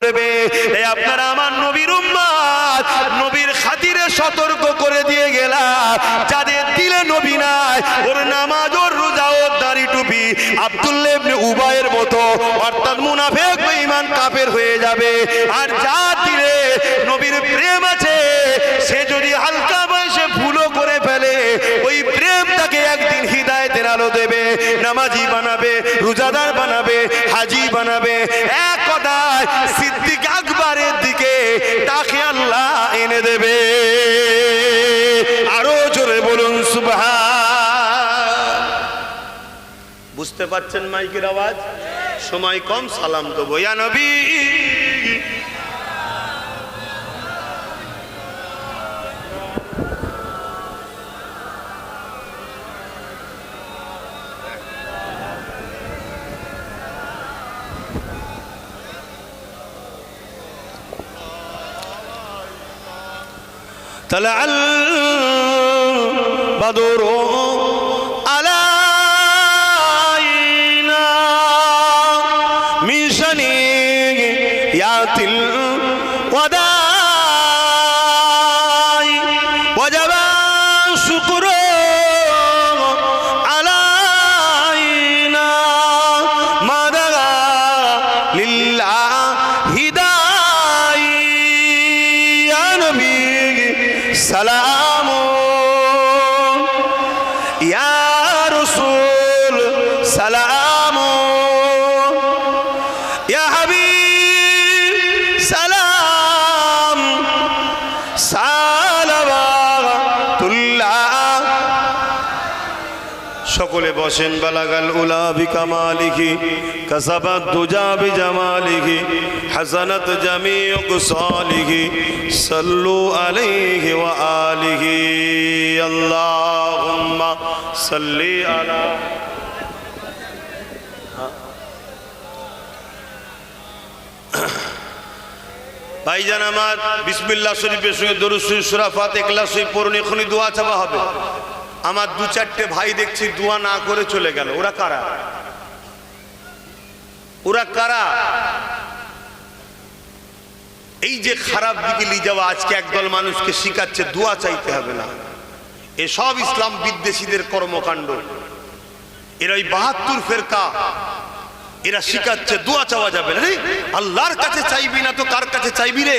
আপনারা আমার নবীর উম্মাদ, নবীর খাতিরে সতর্ক করে দিয়ে গেলাম। যাদের দিলে নবী নাই, ওর নামাজ, ওর রোজা, ওর দাড়ি টুপি, আব্দুল্লাহ ইবনে উবায়ের মতো, অর্থাৎ মুনাফিক ইমান কাপের হয়ে যাবে। আর যা দিলে নবীর প্রেম আছে সে যদি হালকা বয়সে ভুলও করে ফেলে ওই প্রেম তাকে একদিন হৃদায়তের আলো দেবে, নামাজি বানাবে, রোজাদার বানাবে, হাজি বানাবে। এক কথায় সিদ্দিক আকবরের দিকে তাকে আল্লাহ এনে দেবে। আরও জোরে বলুন, সুবহান। বুঝতে পারছেন মাইকের আওয়াজ? সময় কম, সালাম তো বইয়া নবী! طلع البدر علينا من شنيعات সকলে বসেন, বালাগাল উলা বিকামালিহি কাসাবাত দুজা বিজামালিহি হাসানাত জামিউ কুসালিহি সাল্লু আলাইহি ওয়া আলিহি, আল্লাহুম্মা সাল্লি আলা ভাইজান আমার বিসমিল্লাহ শরীফের সঙ্গে দরুদ শরীফ, সূরা ফাতিহা ইখলাস শরীফ পড়ুন, এখনই দোয়া চাওয়া হবে। আমার দু চারটে ভাই দেখছি দোয়া না করে চলে গেল। ওরা কারা? ওরা কারা? এই যে খারাপ দিকে নিয়ে যাওয়া আজকে একদল মানুষকে শিখাচ্ছে, দোয়া চাইতে হবে না। এসব ইসলাম বিদ্বেষীদের কর্মকাণ্ড। এরা ওই বাহাত্তর ফেরকা। এরা শিখাচ্ছে, দোয়া চাওয়া যাবে না। রে আল্লাহর কাছে চাইবি না তো কার কাছে চাইবি রে?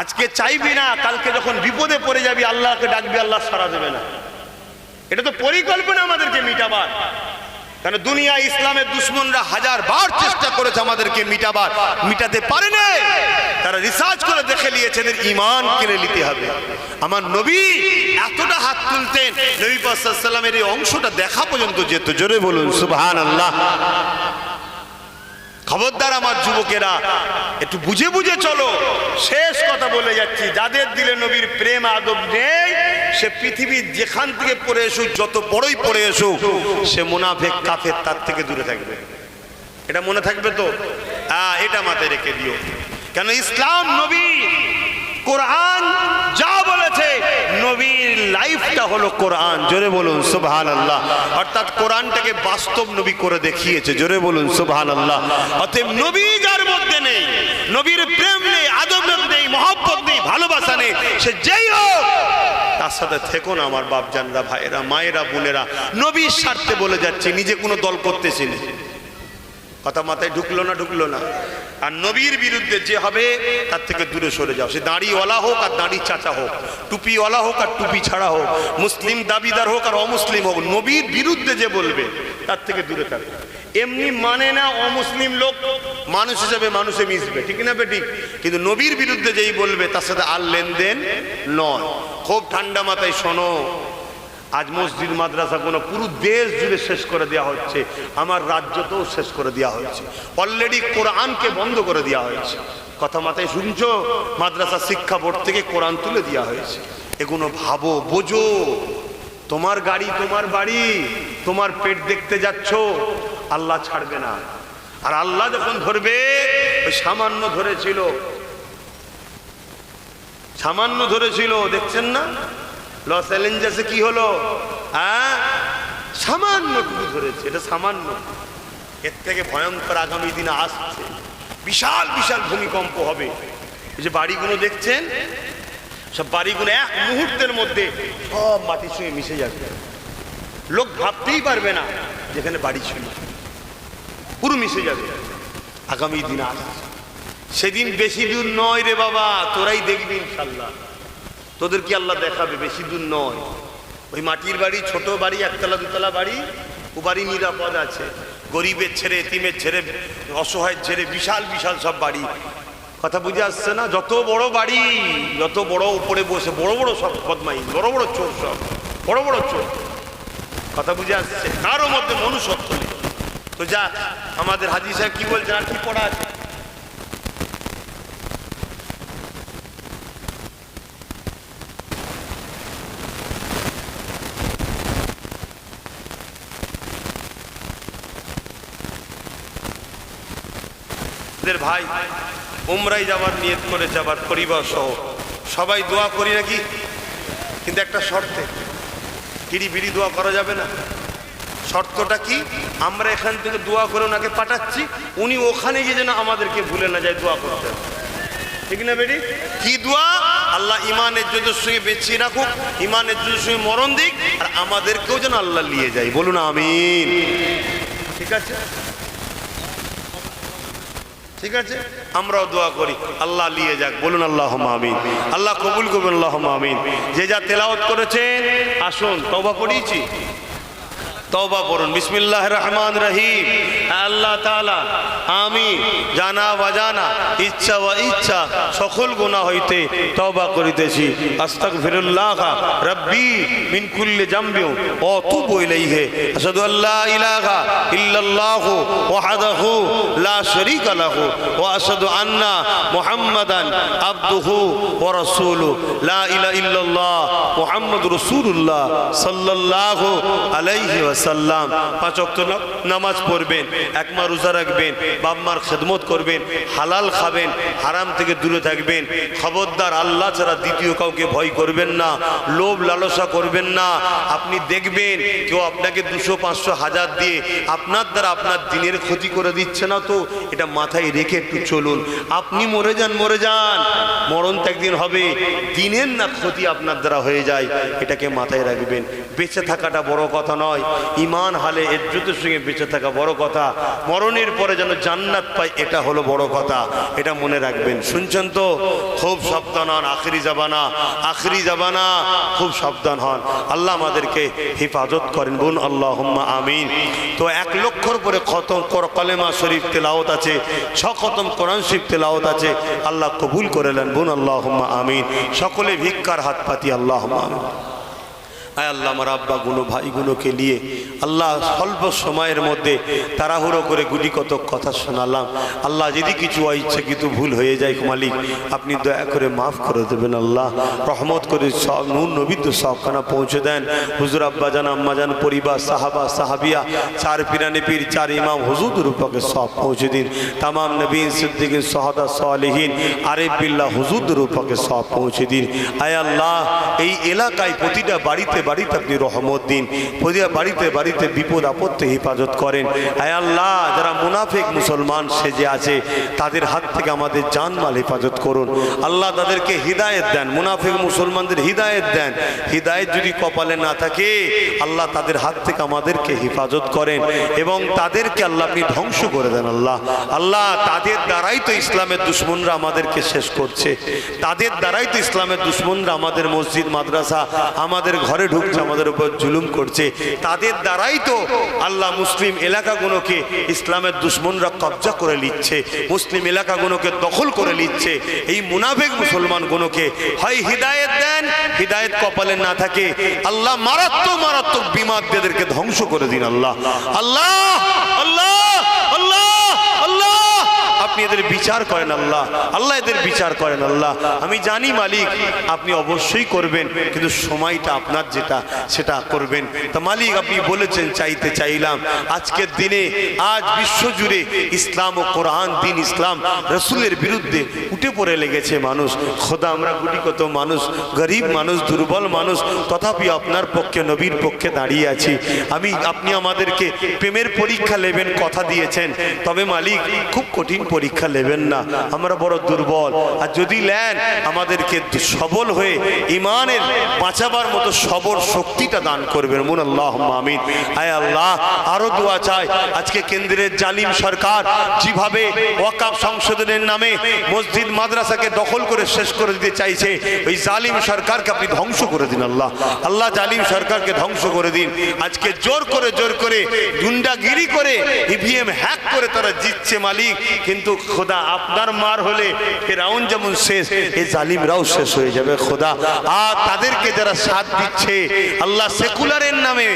আজকে চাইবি না, কালকে যখন বিপদে পড়ে যাবি, আল্লাহকে ডাকবি, আল্লাহ সারা দেবে না। এটা তো পরিকল্পনা আমাদেরকে মিটাবার। কেন দুনিয়া ইসলামের দুশ্মনরা হাজার বার চেষ্টা করেছে আমাদেরকে মিটাবার, মিটাতে পারে না তারা রিসার্চ করে দেখে নিয়েছে এদের ইমান কিনে নিতে হবে। আমার নবী এতটা হাত তুলতেন, নবী পাসাল্লামের এই অংশটা দেখা পর্যন্ত যেত। জোরে বলুন সুবহান আল্লাহ খবরদার আমার যুবকেরা, একটু বুঝে বুঝে চলো। শেষ কথা বলে যাচ্ছি। যাদের দিলে নবীর প্রেম আদব নেই, সে পৃথিবীর যেখান থেকে পড়ে এসুক, যত বড়ই পড়ে এসুক, সে মুনাফেক, কাফের তার থেকে দূরে থাকবে। এটা মনে থাকবে তো? হ্যাঁ এটা মাথায় রেখে দিও। কেন, ইসলাম নবী, কোরআন যা নবীর লাইফটা হলো কোরআন। জোরে বলুন সুবহান আল্লাহ অর্থাৎ কোরআনটাকে বাস্তব নবী করে দেখিয়েছে। জোরে বলুন সুবহান আল্লাহ অতএব নবী যার মধ্যে নেই, নবীর প্রেম নেই, আদব নেই, মহব্বত নেই, ভালোবাসা নেই, সে যেই হোক, তার সাথে থেকো না আমার বাপজানরা, ভাইয়েরা, মায়েরা, বোনেরা। নবীর স্বার্থে বলে যাচ্ছি, নিজে কোনো দল করতেছি না। কথা মাথায় ঢুকলো না ঢুকলো না। আর নবীর বিরুদ্ধে যে হবে, তার থেকে দূরে সরে যাও। সে দাঁড়িওয়ালা হোক আর দাঁড়ি চাচা হোক, টুপিওয়ালা হোক আর টুপি ছাড়া হোক, মুসলিম দাবিদার হোক আর অমুসলিম হোক, নবীর বিরুদ্ধে যে বলবে, তার থেকে দূরে থাকবে এমনি মানে না অমুসলিম লোক, মানুষ হিসেবে মানুষে মিশবে, ঠিক না বেঠিক? কিন্তু নবীর বিরুদ্ধে যেই বলবে, তার সাথে আর লেনদেন নয়। খুব ঠান্ডা মাথায় শোনো আজ মসজিদ, মাদ্রাসা কোনো, পুরো দেশ জুড়ে শেষ করে দেওয়া হচ্ছে। আমার রাজ্যতেও শেষ করে দেওয়া হয়েছে অলরেডি কোরআনকে বন্ধ করে দেওয়া হয়েছে। কথা মাথায় শুনছো? মাদ্রাসা শিক্ষা বোর্ড থেকে কোরআন তুলে দেওয়া হয়েছে। এগুলো ভাবো, বোঝো। তোমার গাড়ি, তোমার বাড়ি, তোমার পেট দেখতে যাচ্ছ, আল্লাহ ছাড়বে না। আর আল্লাহ যখন ধরবে, ওই সামান্য ধরেছিল। সামান্য ধরেছিল, দেখছেন না? লস অ্যালেঞ্জাসে কি হলো? হ্যাঁ? সামান্য টুকু ধরেছে, এটা সামান্য। এর থেকে ভয়ঙ্কর আগামী দিনে আসছে। বিশাল বিশাল ভূমিকম্প হবে। এই যে বাড়িগুলো দেখছেন? সব বাড়িগুলো এক মুহূর্তের মধ্যে সব মাটির সঙ্গে মিশে যাবে। লোক ভাবতেই পারবে না যেখানে বাড়ি ছিল। পুরো মিশে যাবে। আগামী দিন আসছে। সেদিন বেশি দূর নয় রে বাবা, তোরাই দেখবি ইনশাল্লাহ। তোদের কি আল্লাহ দেখাবে? বেশি দূর নয়। ওই মাটির বাড়ি, ছোট বাড়ি, একতলা, দুতলা বাড়ি, ও বাড়ি নিরাপদ আছে। গরিবের ছেড়ে, এতিমের ছেড়ে, অসহায়ের ছেড়ে, বিশাল বিশাল সব বাড়ি। কথা বুঝে আসছে না? যত বড় বাড়ি, যত বড় উপরে বসে, বড় বড় সব বদমাই বড় বড় চোর সব, বড় বড় চোর। কথা বুঝে আসছে? কারও মধ্যে মনুষ্যত্ব তো যা, আমাদের হাজি সাহেব কি বলছেন? আর কি পড়া আছে? আমাদের ভাই, উমরাই যাবার নিয়ত করে যাবার পরিবার সহ। সবাই দোয়া করি নাকি? কিন্তু একটা শর্তে কিরি বিড়ি দোয়া করা যাবে না। শর্তটা কি? আমরা এখান থেকে দোয়া করে ওনাকে পাঠাচ্ছি, উনি ওখানে গিয়ে যেন আমাদেরকে ভুলে না যায় দোয়া করতে। ঠিক না বেরি কি দোয়া? আল্লাহ ইমানের যুদ্ধের সঙ্গে বেঁচিয়ে রাখুক ইমানের যুদ্ধের সঙ্গে মরণ দিক, আর আমাদেরকেও যেন আল্লাহ নিয়ে যায়। বলুন আমিন। ঠিক আছে? ঠিক আছে? আমরাও দোয়া করি। আল্লাহ নিয়ে যাক। বলুন আল্লাহ আমিন। আল্লাহ কবুল করবেন আল্লাহ আমিন। যে যা তেলাওত করেছেন, আসুন তবা পড়িয়েছি তওবা পড়ুন বিসমিল্লাহ রহমান রহিম। আল্লাহ তালা আমি জানা বাজানা ইচ্ছা বা ইচ্ছা সকল গুনাহ হইতে তওবা করিতেছি। আস্তাগফিরুল্লাহ রব্বি মিন কুল্লি জামবি ওয়া তুবু ইলাইহি। আশহাদু আল্লা ইলাহা ইল্লাল্লাহ ওয়াহদাহু লা শারীকা লাহু ওয়া আশহাদু আন্না মুহাম্মাদান আবদুহু ওয়া রাসূলুহু। লা ইলাহা ইল্লাল্লাহ মুহাম্মাদুর রাসূলুল্লাহ সাল্লাল্লাহু আলাইহি ওয়াসাল্লাম পাঁচ না- নামাজ পড়বেন, এক মা রোজা রাখবেন, বাপ মার খেদমত করবেন, হালাল খাবেন, হারাম থেকে দূরে থাকবেন, খবরদার আল্লাহ ছাড়া দ্বিতীয় কাউকে ভয় করবেন না, লোভ লালসা করবেন না। আপনি দেখবেন কেউ আপনাকে দুশো, পাঁচশো, হাজার দিয়ে আপনার দ্বারা আপনার দিনের ক্ষতি করে দিচ্ছে না তো, এটা মাথায় রেখে একটু চলুন। আপনি মরে যান মরে যান, মরণ তো একদিন হবে, দিনের না ক্ষতি আপনার দ্বারা হয়ে যায়, এটাকে মাথায় রাখবেন। বেঁচে থাকাটা বড় কথা নয় ইমান হালে এজ্জতের সঙ্গে বেঁচে থাকা বড় কথা। মরণের পরে যেন জান্নাত পাই, এটা হলো বড় কথা। এটা মনে রাখবেন। শুনছেন তো? খুব সাবধান হন, আখরি জাবানা। আখরি জাবানা, খুব সাবধান হন। আল্লাহ আমাদেরকে হেফাজত করেন। বোন আল্লাহ আমিন। তো এক লক্ষর পরে খতম কলেমা শরীফ তেলাওত আছে। ছ খতম কোরআন শরীফ তেলাওত আছে। আল্লাহ কবুল করে নেন। বোন আল্লাহ আমিন। সকলে ভিক্ষার হাত পাতি আল্লাহ আমিন। আয় আল্লাহ, আমার আব্বাগুলো, ভাইগুলোকে নিয়ে আল্লাহ স্বল্প সময়ের মধ্যে তাড়াহুড়ো করে গুলি কত কথা শোনালাম। আল্লাহ যদি কিছু অইচ্ছাকৃত ভুল হয়ে যায় মালিক, আপনি দয়া করে মাফ করে দেবেন আল্লাহ। রহমত করে সব নুন নবীদ সবখানা পৌঁছে দেন। হুজুর আব্বাজান আম্মাজান পরিবার, সাহাবা, সাহাবিয়া, চার পিরানি পীর, চার ইমাম, হুজুর রূপকে সব পৌঁছে দিন। তামাম নবীন, সিদ্দিকিন, সহদা, সালেহীন, আরেফ বিল্লাহ, হুজুর রূপকে সব পৌঁছে দিন। আয় আল্লাহ, এই এলাকায় প্রতিটা বাড়িতে বাড়িতে আপনি রহমত দিন। প্রতিটা বাড়িতে বাড়িতে বিপদ আপত্তি হেফাজত করেন। আয় আল্লাহ মুনাফিক মুসলমান সেজে আছে, তাদের হাত থেকে আমাদের জানমাল হেফাজত করুন। আল্লাহ তাদেরকে হৃদায়ত দেন, মুনাফিক মুসলমানদের হৃদায়ত দেন। হৃদায়ত যদি কপালে না থাকে, আল্লাহ তাদের হাত থেকে আমাদেরকে হেফাজত করেন এবং তাদেরকে আল্লাহ আপনি ধ্বংস করে দেন আল্লাহ। আল্লাহ তাদের দ্বারাই তো ইসলামের দুশ্মনরা আমাদেরকে শেষ করছে। তাদের দ্বারাই তো ইসলামের দুশ্মনরা আমাদের মসজিদ, মাদ্রাসা, আমাদের ঘরে ঢুকছে, আমাদের উপর জুলুম করছে। তাদের দ্বারাই তো আল্লাহ মুসলিম এলাকাগুলোকে ইসলামের দুশ্মনরা কবজা করে নিচ্ছে, মুসলিম এলাকাগুলোকে দখল করে নিচ্ছে, এই মুনাফেক মুসলমানগুলোকে হয় হৃদায়ত দেন, হৃদায়ত কপালে না থাকে, আল্লাহ মারাত্মক মারাত্মক বিমাদ্যদেরকে ধ্বংস করে দিন আল্লাহ আল্লাহ আল্লাহ। আল্লাহ আল্লাহ! আপনি এদের বিচার করেন আল্লাহ। আল্লাহ এদের বিচার করেন আল্লাহ। আমি জানি মালিক আপনি অবশ্যই করবেন কিন্তু সময়টা আপনার যেটা সেটা করবেন। তা মালিক আপনি বলেছেন চাইতে চাইলাম। আজকের দিনে আজ বিশ্বজুড়ে ইসলাম ও কোরআন দিন ইসলাম রসুলের বিরুদ্ধে উঠে পড়ে লেগেছে মানুষ। খোদা আমরা গুটি কত মানুষ গরিব মানুষ দুর্বল মানুষ তথাপি আপনার পক্ষে নবীর পক্ষে দাঁড়িয়ে আছি। আমি আপনি আমাদেরকে প্রেমের পরীক্ষা নেবেন কথা দিয়েছেন। তবে মালিক খুব কঠিন পরীক্ষা। নেবেন না। আমরা বড় দুর্বল। আর যদি নেন, আমাদেরকে সবল হয়ে ইমানের বাঁচাবার মতো সবর শক্তিটা দান করবেন। মুন আল্লাহ আমিন। আয় আল্লাহ, আরও দোয়া চাই। আজকে কেন্দ্রের জালিম সরকার যেভাবে ওয়াকাব সংশোধনের নামে মসজিদ, মাদ্রাসাকে দখল করে শেষ করে দিতে চাইছে, ওই জালিম সরকারকে আপনি ধ্বংস করে দিন আল্লাহ। আল্লাহ জালিম সরকারকে ধ্বংস করে দিন। আজকে জোর করে জোর করে, গুন্ডাগিরি করে, ইভিএম হ্যাক করে তারা জিতছে মালিক। কিন্তু খোদা আপনার মার হলে ফেরাউন যেমন শেষ এই জালিমরাও শেষ হয়ে যাবে খোদা। আর তাদেরকে যারা সাথ দিচ্ছে, আল্লাহ সেকুলারের নামে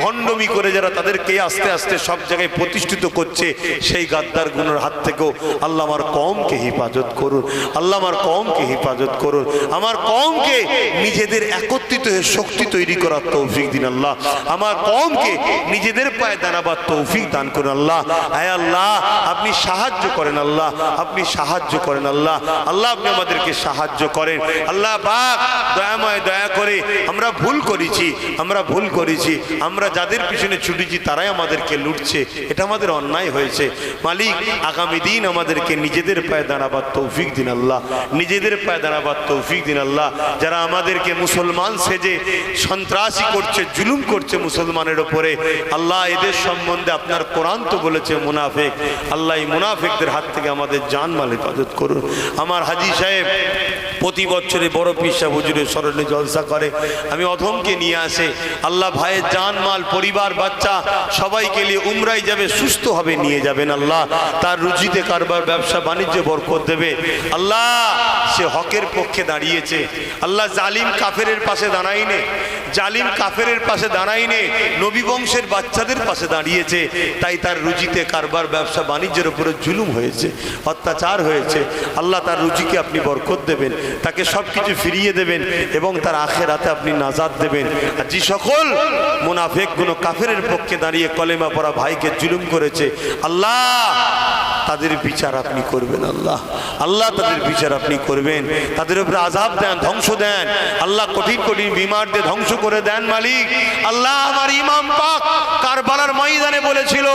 ভণ্ডমি করে যারা তাদেরকে আস্তে আস্তে সব জায়গায় প্রতিষ্ঠিত করছে, সেই গাদ্দার গুণের হাত থেকেও আল্লাহ আমার কমকে হেফাজত করুন। আল্লাহ আমার কমকে হেফাজত করুন। আমার কমকে নিজেদের একত্রিত হয়ে শক্তি তৈরি করার তৌফিক দিন আল্লাহ। আমার কমকে নিজেদের পায়ে দাঁড়াবার তৌফিক দান করুন আল্লাহ। আয় আল্লাহ, আপনি সাহায্য করেন আল্লাহ, আপনি সাহায্য করেন আল্লাহ। আল্লাহ, আপনি আমাদেরকে সাহায্য করেন। আল্লাহ পাক, দয়াময় দয়া করে আমরা ভুল করেছি, আমরা ভুল করেছি। আমরা যাদের পিছনে ছুটেছি, তারাই আমাদেরকে লুটছে। এটা আমাদের অন্যায় হয়েছে। মালিক, আগামী দিন আমাদেরকে নিজেদের পায়ে দাঁড়াবার তৌফিক দিন আল্লাহ। নিজেদের পায়ে দাঁড়াবার তৌফিক দিন আল্লাহ। যারা আমাদেরকে মুসলমান সেজে সন্ত্রাসী করছে, জুলুম করছে মুসলমানের ওপরে, আল্লাহ এদের সম্বন্ধে আপনার কোরআন তো বলেছে, মুনাফেক। আল্লাহ এই মুনাফেকদের হাত থেকে আমাদের জান মাল হেফাজত করুন। আমার হাজি সাহেব প্রতি বছরে বড় পিসা হুজুরের স্মরণে জলসা করে। আমি অধমকে নিয়ে আসে। আল্লাহ ভাইয়ের জান মাল, পরিবার, বাচ্চা, সবাইকে নিয়ে উমরাই যাবে, সুস্থ হবে, নিয়ে যাবেন আল্লাহ। তার রুজিতে কারবার, ব্যবসা, বাণিজ্যে বরকত দেবে। আল্লাহ, সে হকের পক্ষে দাঁড়িয়েছে। আল্লাহ জালিম কাফের পাশে দাঁড়াইনে জালিম কাফেরের পাশে দাঁড়াইনে নবী বংশের বাচ্চাদের পাশে দাঁড়িয়েছে, তাই তার রুজিতে কারবার, ব্যবসা, বাণিজ্যের উপরে জুলুম হয়েছে, অত্যাচার হয়েছে। আল্লাহ তার রুজিকে আপনি বরকত দেবেন, তাকে সব কিছু ফিরিয়ে দেবেন এবং তার আখের হাতে আপনি নাজাদ দেবেন। আর যে সকল মুনাফেকগুলো কাফেরের পক্ষে দাঁড়িয়ে কলেমা পড়া ভাইকে জুলুম করেছে, আল্লাহ তাদের বিচার আপনি করবেন, আল্লাহ। আল্লাহ তাদের বিচার আপনি করবেন। তাদের উপরে আজাব দেন, ধ্বংস দেন। আল্লাহ কঠিন কঠিন বিমার দিয়ে ধ্বংস করে দেন মালিক। আল্লাহ আমার ইমাম পাক কারবালার ময়দানে বলেছিল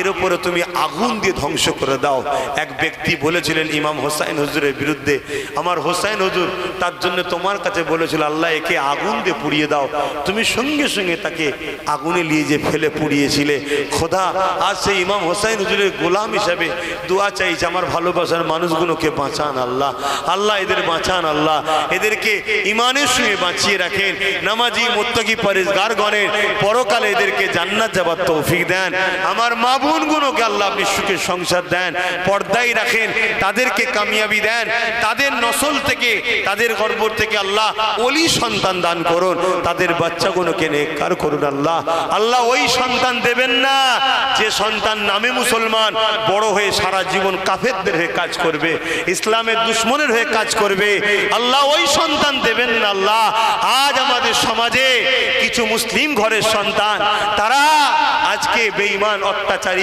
এর উপরে তুমি আগুন দিয়ে ধ্বংস করে দাও। এক ব্যক্তি বলেছিলেন, ইমাম হোসাইন হজুরের বিরুদ্ধে। আমার হোসাইন হজুর তার জন্য তোমার কাছে বলেছিল, আল্লাহ একে আগুন দিয়ে পুড়িয়ে দাও। তুমি সঙ্গে সঙ্গে তাকে আগুনে নিয়ে যে ফেলে পুড়িয়েছিলে। খোদা, আজ সেই ইমাম হোসাইন হুজুরের গোলাম হিসাবে দোয়া চাইছে আমার ভালোবাসার মানুষগুলোকে বাঁচান আল্লাহ। আল্লাহ এদের বাঁচান আল্লাহ। এদেরকে ইমানের সঙ্গে বাঁচিয়ে রাখেন। নামাজি, মোত্তাকি পরেশগার গণের পরকালে এদেরকে জান্নাত যাবার তৌফিক দেন। আমার মা বোনগুলোকে আল্লাহ আপনি সুখে সংসার দেন পর্দায় রাখেন, তাদেরকে কামিয়াবি দেন, তাদের নসল থেকে, তাদের গর্ব থেকে আল্লাহ ওলি সন্তান দান করুন, তাদের বাচ্চাগুলোকে নেকার করুন আল্লাহ। আল্লাহ ওই সন্তান দেবেন না, যে সন্তান নামে মুসলমান, বড় হয়ে সারা জীবন কাফেরদের হয়ে কাজ করবে, ইসলামের দুশ্মনের হয়ে কাজ করবে। আল্লাহ ওই সন্তান দেবেন না আল্লাহ। আজ আমাদের সমাজে কিছু মুসলিম ঘরের সন্তান, তারা আজকে বেঈমান, অত্যাচারী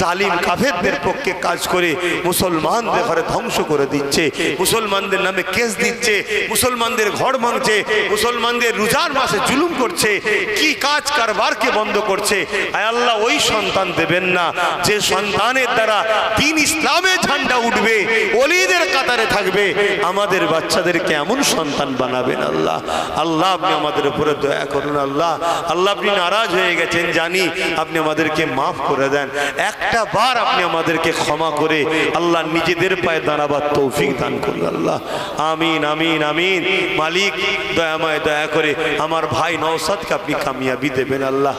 জালিম কাফেরদের পক্ষে কাজ করে মুসলমানদের ঘরে ধ্বংস করে দিচ্ছে। মুসলমানদের নামে কেস দিচ্ছে, মুসলমানদের ঘর ভাঙছে, মুসলমানদের রোজার মাসে জুলুম করছে, কি কাজ কারবারকে বন্ধ করছে? আয় আল্লাহ, ওই সন্তান দেবেন না। যে সন্তানের দ্বারা দিন ইসলামের ঝান্ডা উঠবে অলিদের কাতারে থাকবে, আমাদের বাচ্চাদেরকে এমন সন্তান বানাবেন আল্লাহ। আল্লাহ, আপনি আমাদের উপরে দয়া করুন আল্লাহ। আল্লাহ, আপনি নারাজ হয়ে গেছেন, জানি আপনি আমাদেরকে মাফ করে দেন। একটা বার আপনি আমাদেরকে ক্ষমা করে আল্লাহ নিজেদের পায়ে দাঁড়াবার তৌফিক দান করুন আল্লাহ। আমিন আমিন আমিন। মালিক দয়াময় দয়া করে আমার ভাই নওসাদকে আপনি কামিয়াবি দেবেন আল্লাহ।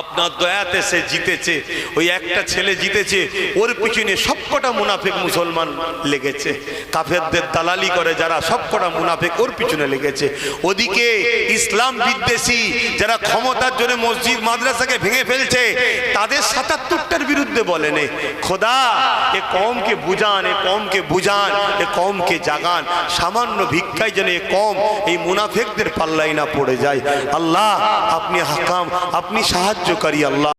আপনার দয়াতে সে জিতেছে, ওই একটা ছেলে জিতেছে, ওর পিছনে সবকটা মুনাফিক মুসলমান লেগেছে। কাফেরদের দালালি করে যারা, সবকটা মুনাফিক ওর পিছনে লেগেছে। ওদিকে ইসলাম বিদ্বেষী যারা ক্ষমতার জন্য মসজিদ, মাদ্রাসাকে ভেঙে ফেলছে, তাদের সাতাত্তরটার বিরুদ্ধে বলেনে খোদা, এ কমকে বুঝান, এ কমকে বুঝান, এ কমকে জাগান। সামান্য ভিক্ষায় যেন এ কম, এই মুনাফেকদের পাল্লাই না পড়ে যায়। আল্লাহ, আপনি হাকাম, আপনি সাহায্যকারী আল্লাহ।